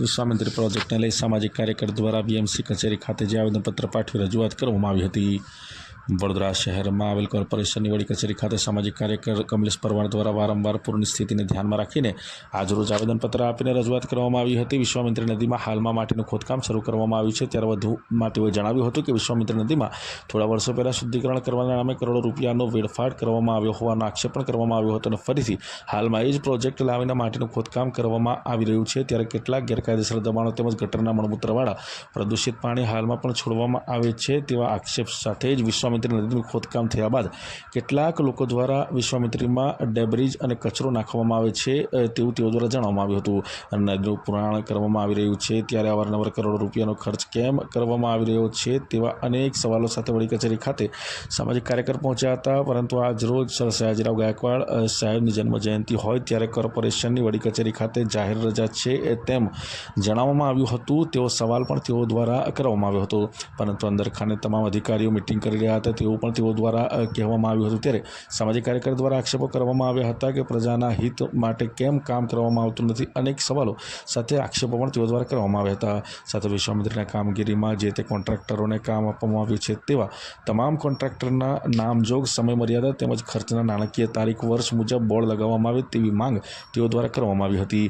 વિશ્વામિત્રી પ્રોજેક્ટને લઈ સામાજિક કાર્યકર દ્વારા બીએમસી કચેરી ખાતે જે આવેદનપત્ર પાઠવી રજૂઆત કરવામાં આવી હતી. વડોદરા શહેરમાં આવેલ કોર્પોરેશનની વડી કચેરી ખાતે સામાજિક કાર્યકર કમલેશ પરમાર દ્વારા વારંવાર પૂરની સ્થિતિને ધ્યાનમાં રાખીને આજરોજ આવેદનપત્ર આપીને રજૂઆત કરવામાં આવી હતી. વિશ્વામિત્ર નદીમાં હાલમાં માટીનું ખોદકામ શરૂ કરવામાં આવ્યું છે. ત્યારે વધુમાં તેઓએ જણાવ્યું હતું કે વિશ્વામિત્રી નદીમાં થોડા વર્ષો પહેલાં શુદ્ધિકરણ કરવાના નામે કરોડો રૂપિયાનો વેડફાટ કરવામાં આવ્યો હોવાનો આક્ષેપ પણ કરવામાં આવ્યો હતો અને ફરીથી હાલમાં એ જ પ્રોજેક્ટ લાવીને માટીનું ખોદકામ કરવામાં આવી રહ્યું છે. ત્યારે કેટલાક ગેરકાયદેસર દબાણો તેમજ ગટરના મળમૂત્રવાળા પ્રદૂષિત પાણી હાલમાં પણ છોડવામાં આવે છે તેવા આક્ષેપ સાથે જ વિશ્વામિત્રી નદીનું ખોદકામ થયા બાદ કેટલાક લોકો દ્વારા વિશ્વામિત્રીમાં ડેબ્રિજ અને કચરો નાખવામાં આવે છે તેવું તેઓ દ્વારા જણાવવામાં આવ્યું હતું. અને નદીનું પુરાણ કરવામાં આવી રહ્યું છે ત્યારે અવારનવાર કરોડો રૂપિયાનો ખર્ચ કેમ કરવામાં આવી રહ્યો છે તેવા અનેક સવાલો સાથે વડી કચેરી ખાતે સામાજિક કાર્યકર પહોંચ્યા હતા. પરંતુ આજ રોજ સર સયાજીરાવ ગાયકવાડ સાહેબની જન્મ જયંતિ હોય ત્યારે કોર્પોરેશનની વડી કચેરી ખાતે જાહેર રજા છે તેમ જણાવવામાં આવ્યું હતું. તેવો સવાલ પણ તેઓ દ્વારા કરવામાં આવ્યો હતો. પરંતુ અંદર ખાને તમામ અધિકારીઓ મિટિંગ કરી રહ્યા હતા. તેવું પણ તેઓ દ્વારા કહેવામાં આવ્યું હતું. ત્યારે સામાજિક કાર્યકર દ્વારા આક્ષેપો કરવામાં આવ્યા હતા કે પ્રજાના હિત માટે કેમ કામ કરવામાં આવતું નથી. અનેક સવાલો સાથે આક્ષેપો પણ તેઓ દ્વારા કરવામાં આવ્યા હતા. સાથે વિશ્વામિત્રીના કામગીરીમાં જે તે કોન્ટ્રાક્ટરોને કામ આપવામાં આવ્યું છે તેવા તમામ કોન્ટ્રાક્ટરના નામજોગ સમયમર્યાદા તેમજ ખર્ચના નાણાકીય તારીખ વર્ષ મુજબ બોર્ડ લગાવવામાં આવે તેવી માંગ તેઓ દ્વારા કરવામાં આવી હતી.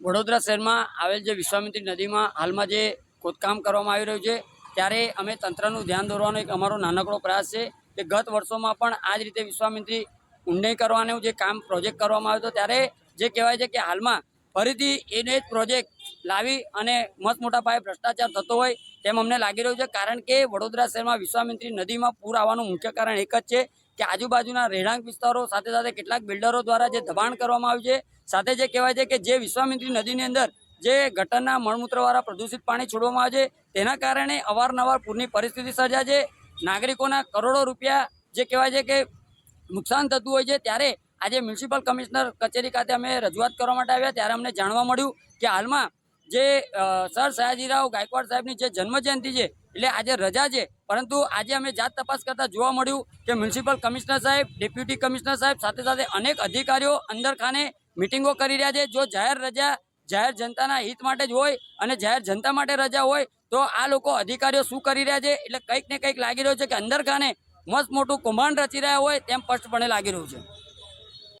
વડોદરા શહેરમાં આવેલ જે વિશ્વામિત્રી નદીમાં હાલમાં જે ખોદકામ કરવામાં આવી રહ્યું છે ત્યારે અમે તંત્રનું ધ્યાન દોરવાનો એક અમારો નાનકડો પ્રયાસ છે કે ગત વર્ષોમાં પણ આ જ રીતે વિશ્વામિત્રી ઊંડાઈ કરવાનું જે કામ પ્રોજેક્ટ કરવામાં આવ્યો હતો, ત્યારે જે કહેવાય છે કે હાલમાં ફરીથી એને જ પ્રોજેક્ટ લાવી અને મત મોટા પાયે ભ્રષ્ટાચાર થતો હોય તેમ અમને લાગી રહ્યું છે, કારણ કે વડોદરા શહેરમાં વિશ્વામિત્રી નદીમાં પૂર આવવાનું મુખ્ય કારણ એક જ છે કે આજુબાજુના રહેણાંક વિસ્તારો, સાથે સાથે કેટલાક બિલ્ડરો દ્વારા જે દબાણ કરવામાં આવ્યું છે, સાથે જે કહેવાય છે કે જે વિશ્વામિત્રી નદીની અંદર જે ગટરના મળમૂત્રવાળા પ્રદૂષિત પાણી છોડવામાં આવે છે, તેના કારણે અવારનવાર પૂરની પરિસ્થિતિ સર્જાય છે. નાગરિકોના કરોડો રૂપિયા જે કહેવાય છે કે નુકસાન થતું હોય છે, ત્યારે આજે મ્યુનિસિપલ કમિશનર કચેરી ખાતે અમે રજૂઆત કરવા માટે આવ્યા. ત્યારે અમને જાણવા મળ્યું કે હાલમાં જે સર સયાજીરાવ ગાયકવાડ સાહેબની જે જન્મજયંતિ છે, એટલે આજે રજા છે. પરંતુ આજે અમે જાત તપાસ કરતાં જોવા મળ્યું કે મ્યુનિસિપલ કમિશનર સાહેબ, ડેપ્યુટી કમિશનર સાહેબ સાથે સાથે અનેક અધિકારીઓ અંદર ખાને મિટિંગો કરી રહ્યા છે. જો જાહેર રજા જાહેર જનતાના હિત માટે જ હોય અને જાહેર જનતા માટે રજા હોય, તો આ લોકો અધિકારીઓ શું કરી રહ્યા છે? એટલે કંઈક ને કંઈક લાગી રહ્યું છે કે અંદર ખાને મસ્ત મોટું કૌભાંડ રચી રહ્યા હોય તેમ સ્પષ્ટપણે લાગી રહ્યું છે.